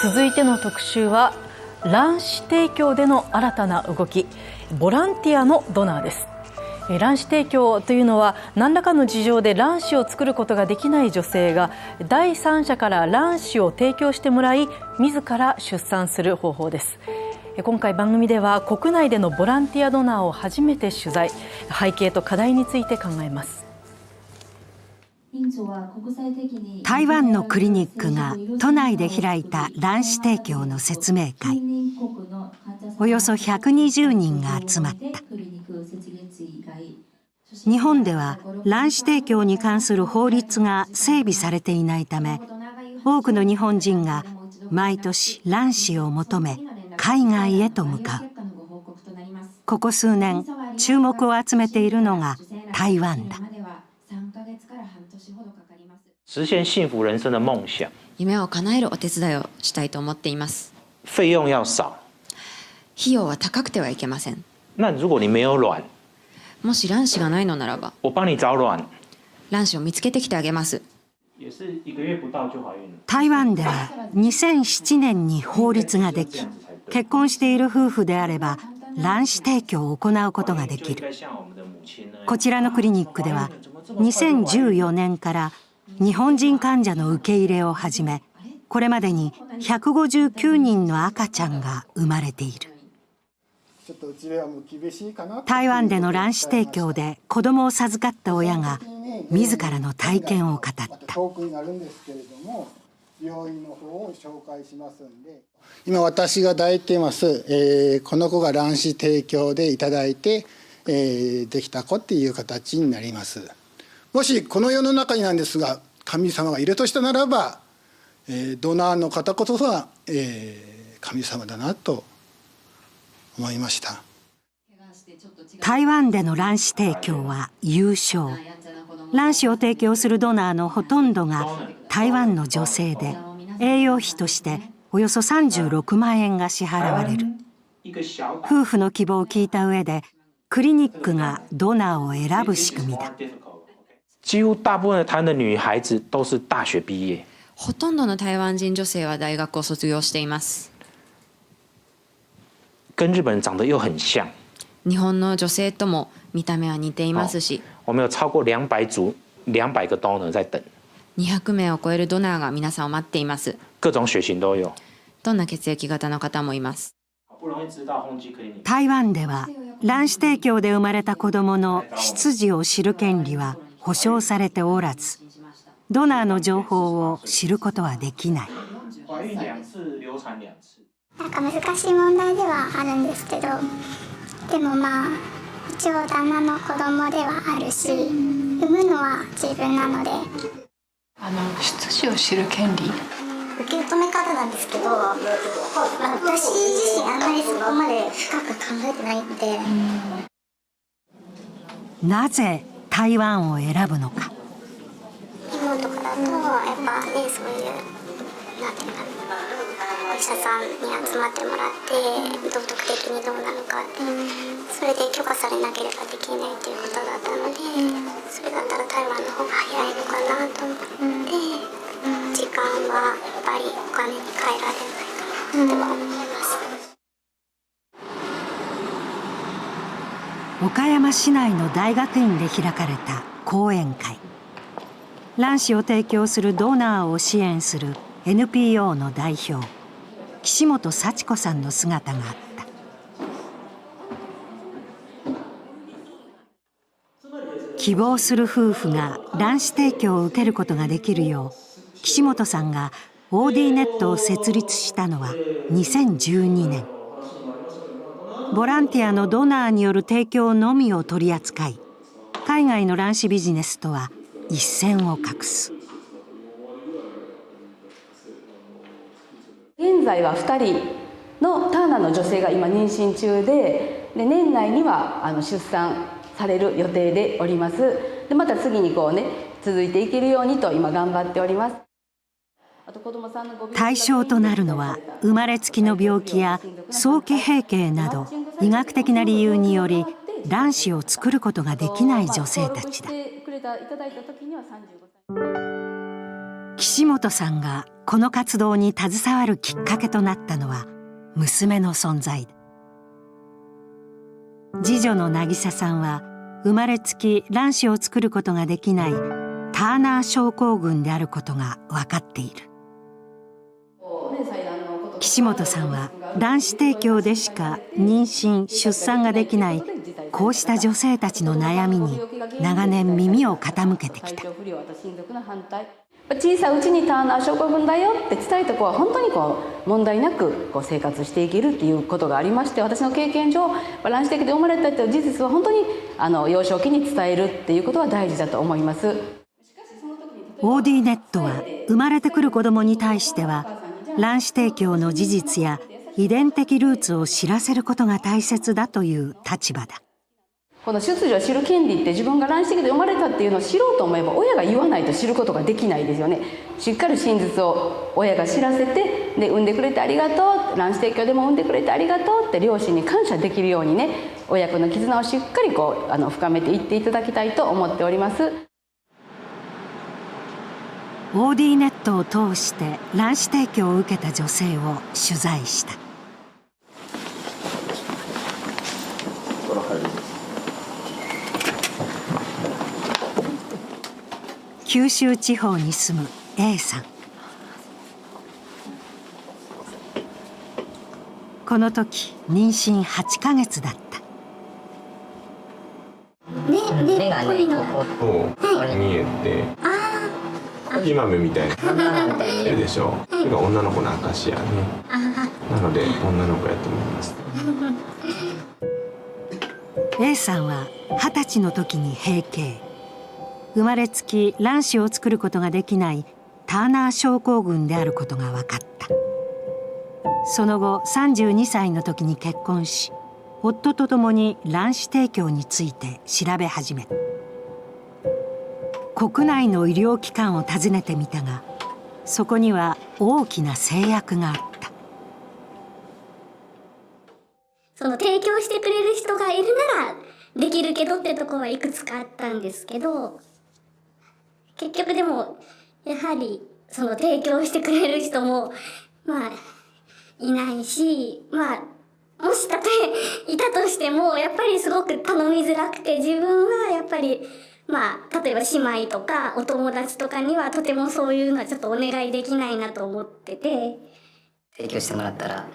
続いての特集は卵子提供での新たな動き。ボランティアのドナーです。卵子提供というのは何らかの事情で卵子を作ることができない女性が第三者から卵子を提供してもらい自ら出産する方法です。今回番組では国内でのボランティアドナーを初めて取材。背景と課題について考えます。台湾のクリニックが都内で開いた卵子提供の説明会。およそ120人が集まった。日本では卵子提供に関する法律が整備されていないため多くの日本人が毎年卵子を求め海外へと向かう。ここ数年注目を集めているのが台湾だ。实现幸福人生的梦想。夢を叶えるお手伝いをしたいと思っています。费用要少。費用は高くてはいけません。那如果你没有卵，もし卵子がないのならば、我帮你找卵。卵子を見つけてきてあげます。台湾では2007年に法律ができ、結婚している夫婦であれば卵子提供を行うことができる。こちらのクリニックでは2014年から日本人患者の受け入れを始めこれまでに159人の赤ちゃんが生まれている。台湾での卵子提供で子供を授かった親が自らの体験を語った。今私が抱いています、えー、この子が卵子提供でいただいて、えー、できた子っていう形になります。もしこの世の中になんですが神様がいるとしたならば、えー、ドナーの方こそが、えー、神様だなと思いました。台湾での卵子提供は優勝。卵子を提供するドナーのほとんどが台湾の女性で栄養費としておよそ36万円が支払われる。夫婦の希望を聞いた上でクリニックがドナーを選ぶ仕組みだ几乎大部分的台湾的女孩子都是大学毕业。ほとんどの台湾人女性は大学を卒業しています。跟日本人长得又很像。日本の女性とも見た目は似ていますし。我们有超过两百组、两百个 donor 在等。200名を超えるドナーが皆さんを待っています。各種血型都有。どんな血液型の方もいます。台湾では卵子提供で生まれた子供の出自を知る権利は保障されておらずドナーの情報を知ることはできない。なんか難しい問題ではあるんですけどでもまあ一応旦那の子供ではあるし産むのは自分なので。あの出自を知る権利？受け止め方なんですけど、まあ、私自身あんまりそこまで深く考えてないんで。なぜ台湾を選ぶのか？日本とかだとやっぱねそういうなんていうかお医者さんに集まってもらって道徳的にどうなのかってそれで許可されなければできないっていうことだったのでそれだったら台湾の方が早いのかなと思って時間はやっぱりお金に換えられないかなとは思います。岡山市内の大学院で開かれた講演会。卵子を提供するドナーを支援する NPO の代表岸本幸子さんの姿があった。希望する夫婦が卵子提供を受けることができるよう岸本さんが OD ネットを設立したのは2012年。ボランティアのドナーによる提供のみを取り扱い海外の卵子ビジネスとは一線を画す。現在は2人のターナーの女性が今妊娠中でで年内にはあの出産される予定でおります。でまた次にこうね続いていけるようにと今頑張っております。対象となるのは生まれつきの病気や早期閉経など医学的な理由により卵子を作ることができない女性たちだ。岸本さんがこの活動に携わるきっかけとなったのは娘の存在次女の渚さんは生まれつき卵子を作ることができないターナー症候群であることが分かっている。岸本さんは卵子提供でしか妊娠・出産ができないこうした女性たちの悩みに長年耳を傾けてきた。小さいうちにターナー症候群だよって伝えた子は本当にこう問題なくこう生活していけるっていうことがありまして私の経験上卵子的で生まれたっていう事実は本当にあの幼少期に伝えるっていうことは大事だと思います。OD ネットは生まれてくる子どもに対しては卵子提供の事実や遺伝的ルーツを知らせることが大切だという立場だ。この出自を知る権利って自分が卵子的で生まれたっていうのを知ろうと思えば親が言わないと知ることができないですよね。しっかり真実を親が知らせてで産んでくれてありがとう卵子提供でも産んでくれてありがとうって両親に感謝できるようにね親子の絆をしっかりこうあの深めていっていただきたいと思っております。OD ネットを通して卵子提供を受けた女性を取材した。九州地方に住む A さん。この時妊娠8ヶ月だった。ねねっぽいのそう見えて今目みたいな。出るでしょ。それが女の子の証やね。なので女の子やと思います。A さんは二十歳の時に閉経。生まれつき卵子を作ることができないターナー症候群であることが分かった。その後32歳の時に結婚し夫と共に卵子提供について調べ始めた国内の医療機関を訪ねてみたがそこには大きな制約があった。その提供してくれる人がいるならできるけどってとこはいくつかあったんですけど結局でもやはりその提供してくれる人もまあいないしまあもしたとえいたとしてもやっぱりすごく頼みづらくて自分はやっぱりまあ例えば姉妹とかお友達とかにはとてもそういうのはちょっとお願いできないなと思ってて。提供してもらったら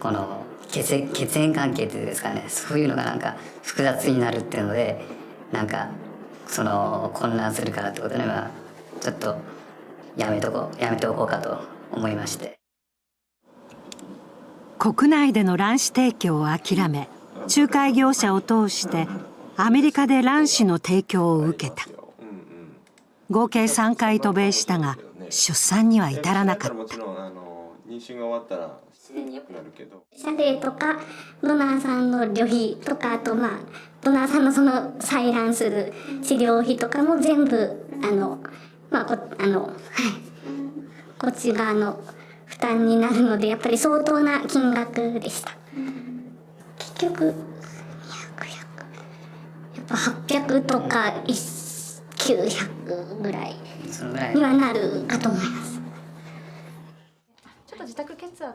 この血縁血縁関係っていうんですかね。そういうのがなんか複雑になるっていうのでなんかその混乱するからってことではちょっとやめとこうやめておこうかと思いまして。国内での卵子提供を諦め仲介業者を通してアメリカで卵子の提供を受けた。合計3回渡米したが出産には至らなかった。妊娠が終わったらなるけど。射精とかドナーさんの旅費とかあとまあドナーさんのその採卵する治療費とかも全部あのまあこあのはい。こっち側の負担になるのでやっぱり相当な金額でした。結局200やっぱ800とか900ぐらい。そのぐらい。にはなるかと思います。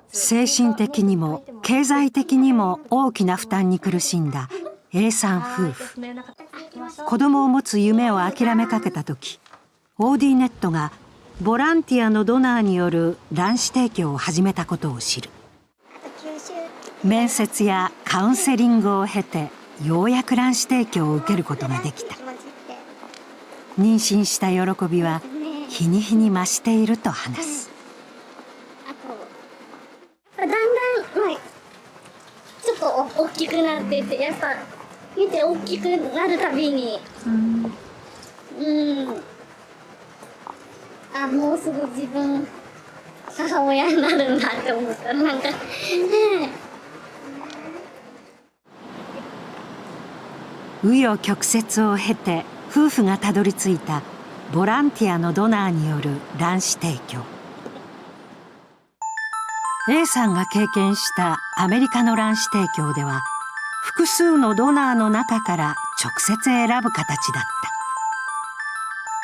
精神的にも経済的にも大きな負担に苦しんだ A さん夫婦。子供を持つ夢を諦めかけた時 OD ネットがボランティアのドナーによる卵子提供を始めたことを知る。面接やカウンセリングを経てようやく卵子提供を受けることができた。妊娠した喜びは日に日に増していると話す。だんだん、まあ、ちょっと大きくなっててやっぱ見て大きくなるたびにうんうんあもうすぐ自分母親になるんだって思った。なんか、ね紆余曲折を経て夫婦がたどり着いたボランティアのドナーによる卵子提供。A さんが経験したアメリカの卵子提供では複数のドナーの中から直接選ぶ形だっ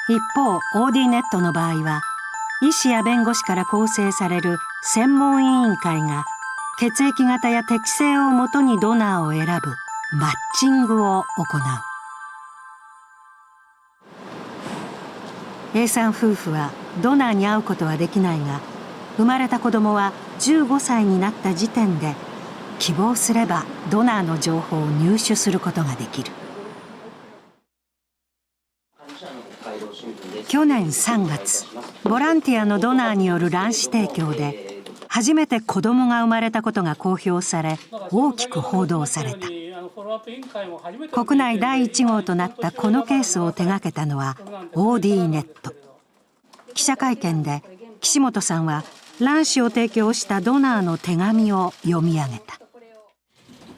た。一方 OD ネットの場合は医師や弁護士から構成される専門委員会が血液型や適性をもとにドナーを選ぶマッチングを行う。A さん夫婦はドナーに会うことはできないが生まれた子供は15歳になった時点で希望すればドナーの情報を入手することができる。去年3月ボランティアのドナーによる卵子提供で初めて子供が生まれたことが公表され大きく報道された。国内第1号となったこのケースを手がけたのは OD ネット。記者会見で岸本さんは卵子を提供したドナーの手紙を読み上げた。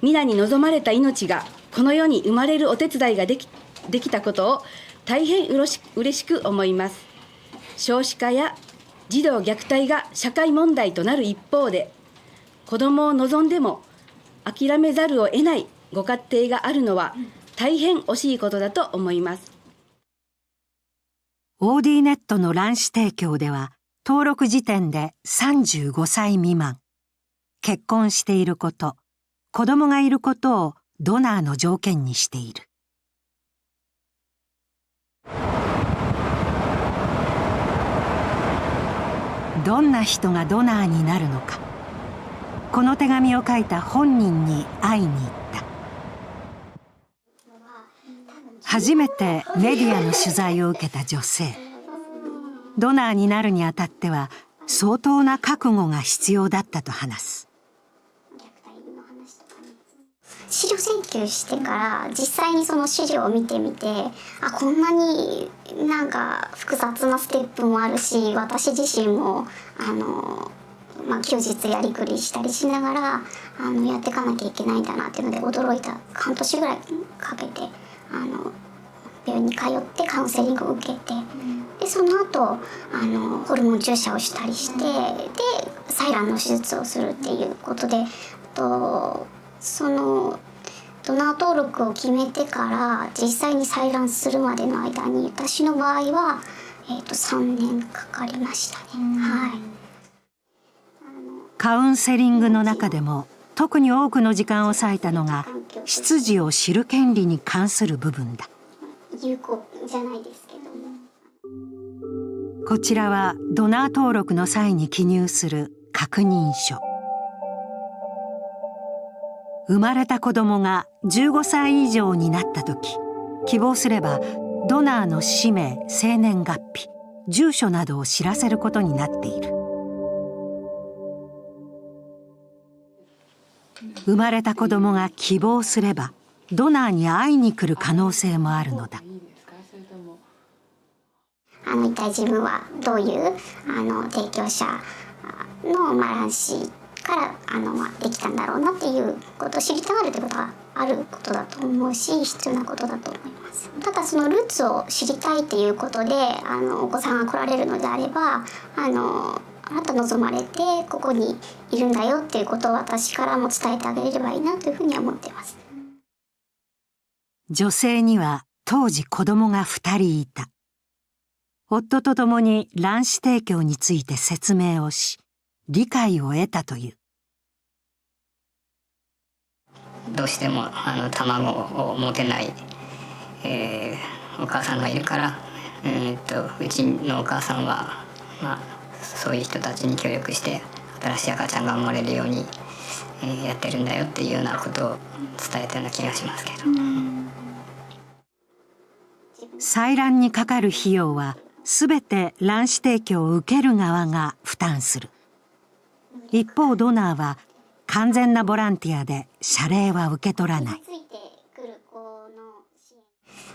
皆に望まれた命がこの世に生まれるお手伝いができできたことを大変うろし嬉しく思います。少子化や児童虐待が社会問題となる一方で子どもを望んでも諦めざるを得ないご家庭があるのは大変惜しいことだと思います。OD ネットの卵子提供では登録時点で35歳未満。結婚していること子供がいることをドナーの条件にしている。どんな人がドナーになるのか。この手紙を書いた本人に会いに行った。初めてメディアの取材を受けた女性。ドナーになるにあたっては相当な覚悟が必要だったと話す。資料請求してから実際にその資料を見てみてあこんなになんか複雑なステップもあるし私自身もあの、まあ、休日やりくりしたりしながらあのやっていかなきゃいけないんだなっていうので驚いた半年ぐらいかけてあの病院に通ってカウンセリングを受けてでその後あのホルモン注射をしたりしてで採卵の手術をするっていうことでとそのドナー登録を決めてから実際に採卵するまでの間に私の場合は、えー、と3年かかりましたね。はい。カウンセリングの中でも特に多くの時間を割いたのが出自を知る権利に関する部分だ。有効じゃないですけども。こちらはドナー登録の際に記入する確認書生まれた子供が15歳以上になった時希望すればドナーの氏名生年月日住所などを知らせることになっている。生まれた子供が希望すればドナーに会いに来る可能性もあるのだ。あの一体自分はどういうあの提供者の、まあ、卵子からあの、まあ、できたんだろうなっていうことを知りたがるってことはあることだと思うし必要なことだと思います。ただそのルーツを知りたいっていうことであのお子さんが来られるのであればあのあなた望まれてここにいるんだよっていうことを私からも伝えてあげれればいいなというふうには思ってます。女性には当時子供が2人いた。夫と共に卵子提供について説明をし理解を得たという。どうしてもあの卵を持てない、えー、お母さんがいるから、えー、っとうちのお母さんは、まあ、そういう人たちに協力して新しい赤ちゃんが生まれるように、えー、やってるんだよっていうようなことを伝えたような気がしますけど。採卵にかかる費用は全て卵子提供を受ける側が負担する一方ドナーは完全なボランティアで謝礼は受け取らない。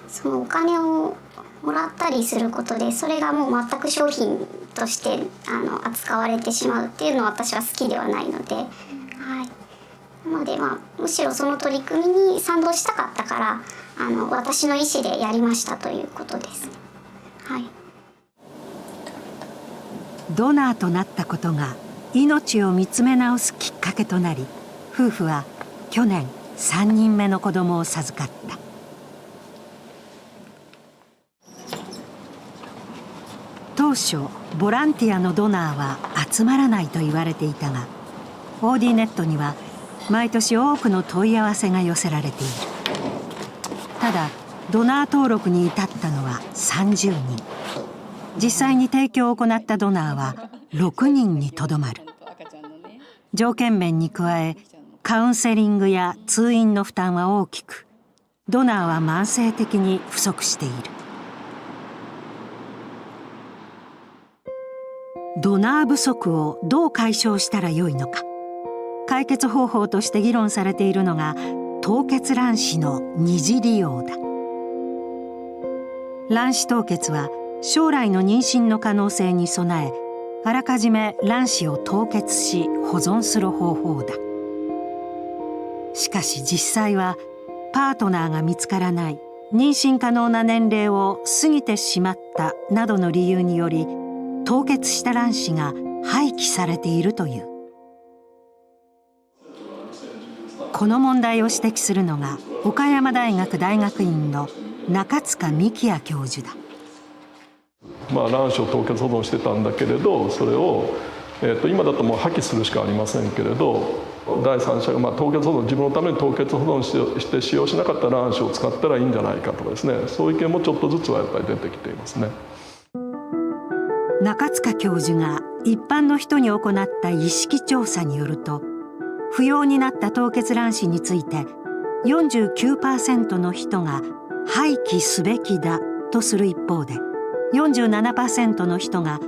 そのお金をもらったりすることでそれがもう全く商品としてあの扱われてしまうっていうのは私は好きではないので、はい、なので、まあ、むしろその取り組みに賛同したかったからあの私の意思でやりましたということです。はい、ドナーとなったことが命を見つめ直すきっかけとなり夫婦は去年3人目の子供を授かった。当初ボランティアのドナーは集まらないと言われていたが OD ネットには毎年多くの問い合わせが寄せられている。ただドナー登録に至ったのは30人。実際に提供を行ったドナーは6人にとどまる。条件面に加えカウンセリングや通院の負担は大きく。ドナーは慢性的に不足している。ドナー不足をどう解消したらよいのか。解決方法として議論されているのが凍結卵子の二次利用だ。卵子凍結は将来の妊娠の可能性に備えあらかじめ卵子を凍結し保存する方法だ。しかし実際はパートナーが見つからない妊娠可能な年齢を過ぎてしまったなどの理由により凍結した卵子が廃棄されているという。この問題を指摘するのが岡山大学大学院の中塚幹也教授だ。まあ、卵子を凍結保存してたんだけれどそれを、えー、と今だともう破棄するしかありませんけれど第三者が、まあ、凍結保存自分のために凍結保存して使用しなかった卵子を使ったらいいんじゃないかとかですねそういう意見もちょっとずつはやっぱり出てきていますね。中塚教授が一般の人に行った意識調査によると不要になった凍結卵子について49%の人が廃棄すべきだとする一方で47%の人が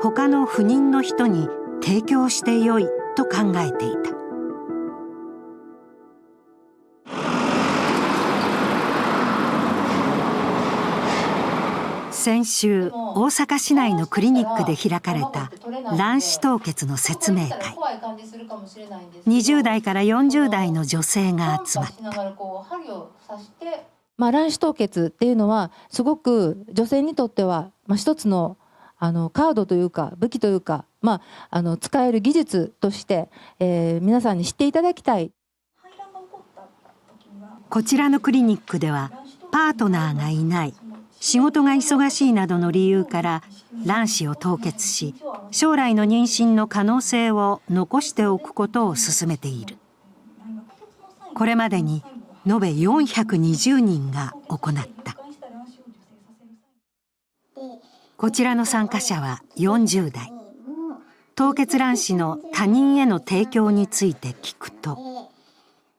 他の不妊の人に提供してよいと考えていた。先週大阪市内のクリニックで開かれた卵子凍結の説明会。20代から40代の女性が集まった。まあ、卵子凍結っていうのはすごく女性にとっては、まあ、一つのあのカードというか武器というか、まあ、あの使える技術として、えー、皆さんに知っていただきたい。こちらのクリニックではパートナーがいない仕事が忙しいなどの理由から卵子を凍結し将来の妊娠の可能性を残しておくことを進めている。これまでに延べ420人が行った。こちらの参加者は40代。凍結卵子の他人への提供について聞くと。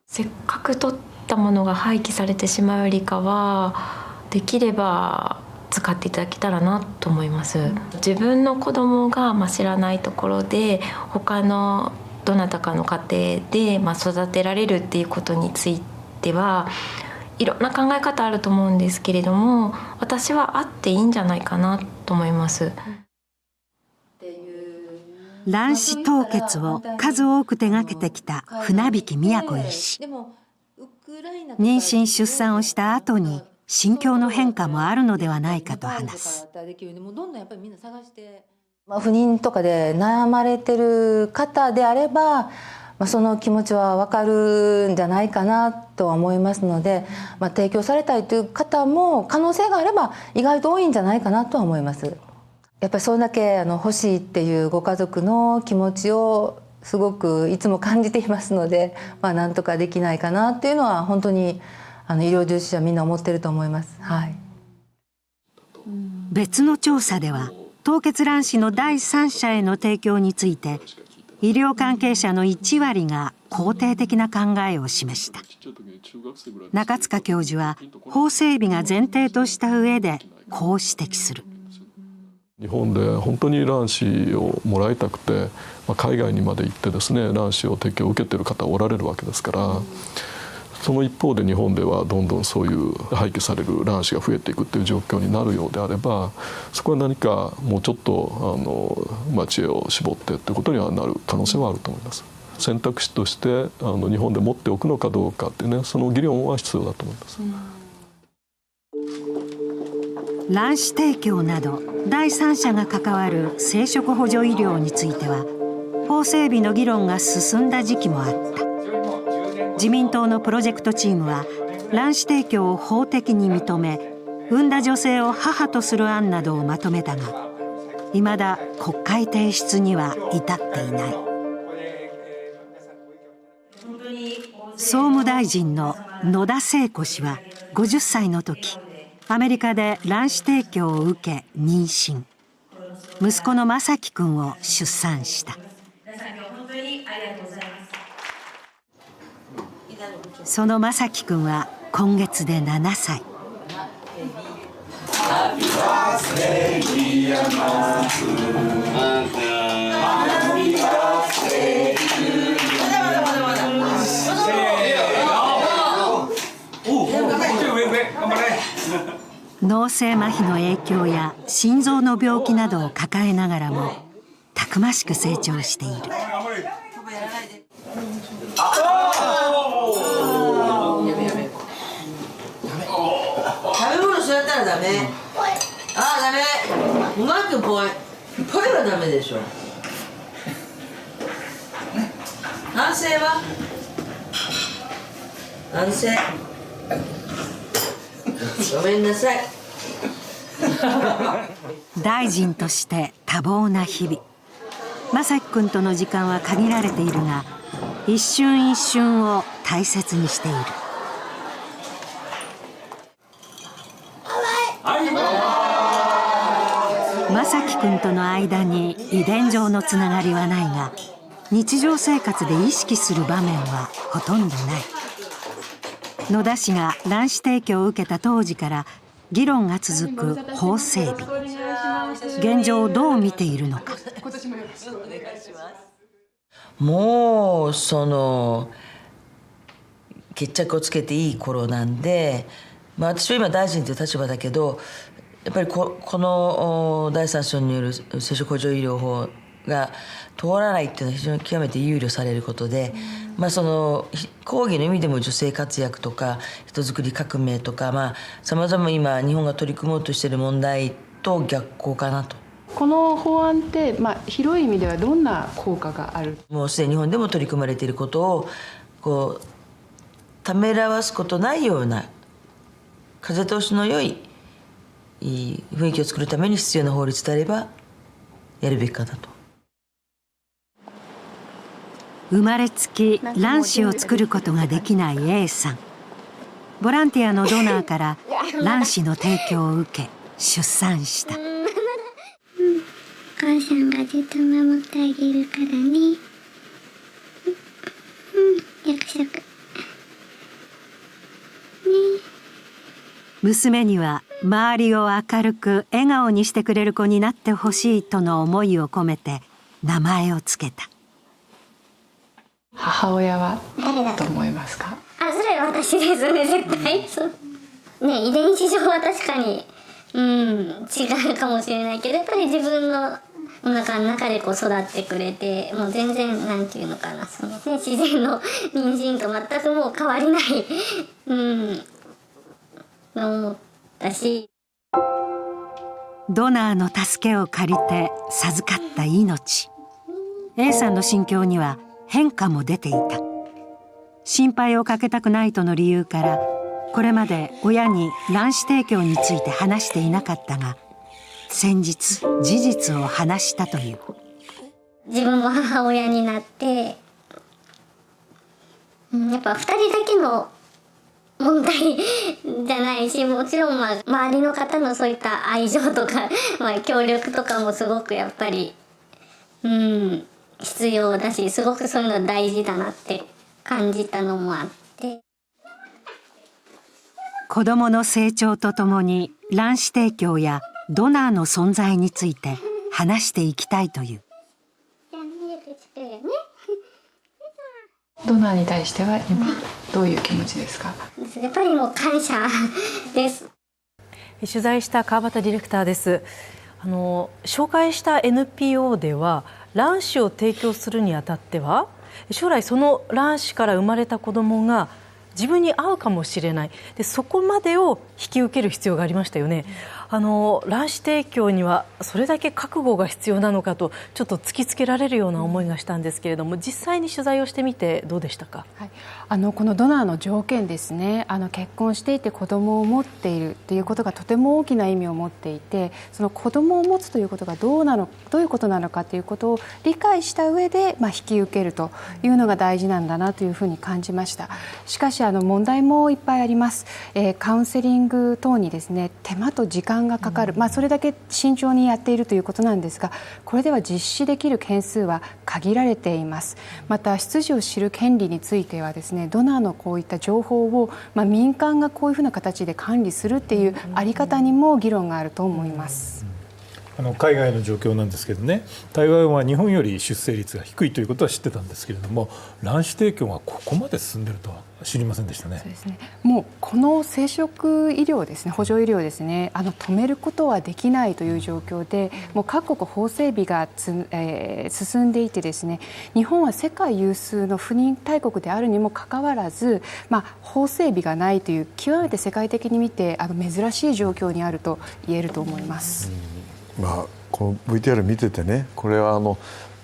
せっかく取ったものが廃棄されてしまうよりかはできれば使っていただけたらなと思います。自分の子供がま知らないところで他のどなたかの家庭でま育てられるっていうことについててはいろんな考え方あると思うんですけれども私はあっていいんじゃないかなと思います。卵子凍結を数多く手がけてきた船引都医師妊娠出産をした後に心境の変化もあるのではないかと話す。不妊とかで悩まれてる方であればまあ、その気持ちは分かるんじゃないかなとは思いますので、まあ、提供されたいという方も可能性があれば意外と多いんじゃないかなとは思います。やっぱりそれだけあの欲しいっていうご家族の気持ちをすごくいつも感じていますので、まあ、なんとかできないかなっていうのは本当にあの医療従事者みんな思ってると思います。はい、別の調査では凍結卵子の第三者への提供について医療関係者の1割が肯定的な考えを示した。中塚教授は法整備が前提とした上でこう指摘する。日本で本当に卵子をもらいたくて、海外にまで行ってですね卵子を提供を受けてる方おられるわけですからその一方で日本ではどんどんそういう廃棄される卵子が増えていくっていう状況になるようであればそこは何かもうちょっとあの、まあ、知恵を絞ってっていうことにはなる可能性はあると思います。選択肢としてあの日本で持っておくのかどうかっていうねその議論は必要だと思います。卵子提供など第三者が関わる生殖補助医療については法整備の議論が進んだ時期もあった自民党のプロジェクトチームは卵子提供を法的に認め産んだ女性を母とする案などをまとめたがいまだ国会提出には至っていない。総務大臣の野田聖子氏は50歳の時アメリカで卵子提供を受け妊娠。息子の正樹君を出産した。その正樹君は今月で7歳。脳性麻痺の影響や心臓の病気などを抱えながらもたくましく成長している。そうやったらダメああダメ。うまくぽいぽいはダメでしょ。反省は？反省ごめんなさい。大臣として多忙な日々。正樹君との時間は限られているが一瞬一瞬を大切にしている正樹君との間に遺伝上のつながりはないが日常生活で意識する場面はほとんどない。野田氏が卵子提供を受けた当時から議論が続く法整備。現状をどう見ているのか。もうその決着をつけていい頃なんで、まあ、私は今大臣という立場だけどやっぱりここの第三者による生殖補助医療法が通らないっていうのは非常に極めて憂慮されることで、まあ、その講義の意味でも女性活躍とか人づくり革命とかさまざ、ま今日本が取り組もうとしている問題と逆行かなと。この法案って、まあ、広い意味ではどんな効果がある？もうすでに日本でも取り組まれていることをこうためらわすことないような風通しの良いいい雰囲気を作るために必要な法律であればやるべきかなと。生まれつき卵子を作ることができない A さん。ボランティアのドナーから卵子の提供を受け出産した。お母さんがずっと守ってあげるからねうん約束ね娘には周りを明るく笑顔にしてくれる子になってほしいとの思いを込めて名前をつけた。母親はと思いますか？あそれは私ですね絶対。そうね遺伝子上は確かにうん違うかもしれないけどやっぱり自分のお腹の中でこう育ってくれてもう全然なんていうのかなその、ね、自然の妊娠と全くもう変わりないうんドナーの助けを借りて授かった命。A さんの心境には変化も出ていた。心配をかけたくないとの理由からこれまで親に卵子提供について話していなかったが先日事実を話したという。自分も母親になってやっぱ2人だけの問題じゃないしもちろんまあ周りの方のそういった愛情とか、まあ、協力とかもすごくやっぱりうん必要だしすごくそういうの大事だなって感じたのもあって。子どもの成長とともに卵子提供やドナーの存在について話していきたいという。ドナーに対しては今どういう気持ちですか？やっぱりもう感謝です。取材した川端ディレクターです。あの紹介した NPO では卵子を提供するにあたっては将来その卵子から生まれた子どもが自分に合うかもしれない。でそこまでを引き受ける必要がありましたよねあの卵子提供にはそれだけ覚悟が必要なのかとちょっと突きつけられるような思いがしたんですけれども実際に取材をしてみてどうでしたか、はい、あのこのドナーの条件ですね。あの結婚していて子供を持っているということがとても大きな意味を持っていてその子供を持つということがどうなのどういうことなのかということを理解した上で、まあ、引き受けるというのが大事なんだなというふうに感じました。しかしあの問題もいっぱいあります、えー、カウンセリング等にですね手間と時間がかかる、まあ、それだけ慎重にやっているということなんですがこれでは実施できる件数は限られています。また出自を知る権利についてはですねドナーのこういった情報を、まあ、民間がこういうふうな形で管理するっていうあり方にも議論があると思います。あの海外の状況なんですけどね台湾は日本より出生率が低いということは知ってたんですけれども卵子提供がここまで進んでるとは知りませんでしたね。そうですねもうこの生殖医療ですね補助医療ですねあの止めることはできないという状況でもう各国法整備がつ、えー、進んでいてですね日本は世界有数の不妊大国であるにもかかわらず、まあ、法整備がないという極めて世界的に見てあの珍しい状況にあると言えると思います。まあ、この VTR 見ててねこれはあの、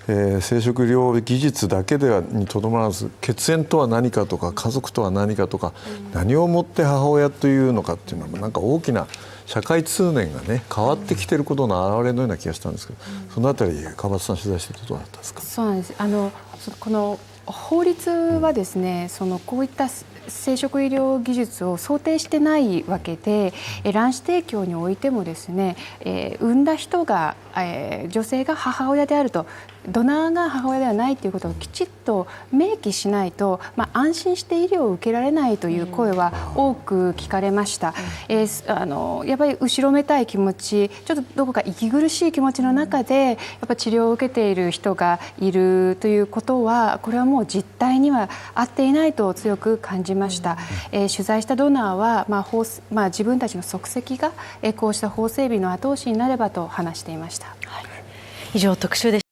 えー、生殖医療技術だけではにとどまらず血縁とは何かとか家族とは何かとか、何をもって母親というのかっていうのはなんか大きな社会通念がね変わってきてることの表れのような気がしたんですけど、そのあたり川端さん取材しててどうだったんですか？そうなんです。あのこの法律はですね、そのこういった生殖医療技術を想定してないわけで卵子提供においてもですね、産んだ人が、えー、女性が母親であるとドナーが母親ではないということをきちっと明記しないと、まあ、安心して医療を受けられないという声は多く聞かれました、えー、あのやっぱり後ろめたい気持ちちょっとどこか息苦しい気持ちの中でやっぱ治療を受けている人がいるということはこれはもう実態には合っていないと強く感じました、えー、取材したドナーは、まあ法まあ、自分たちの足跡が、えー、こうした法整備の後押しになればと話していました。はい、以上特集で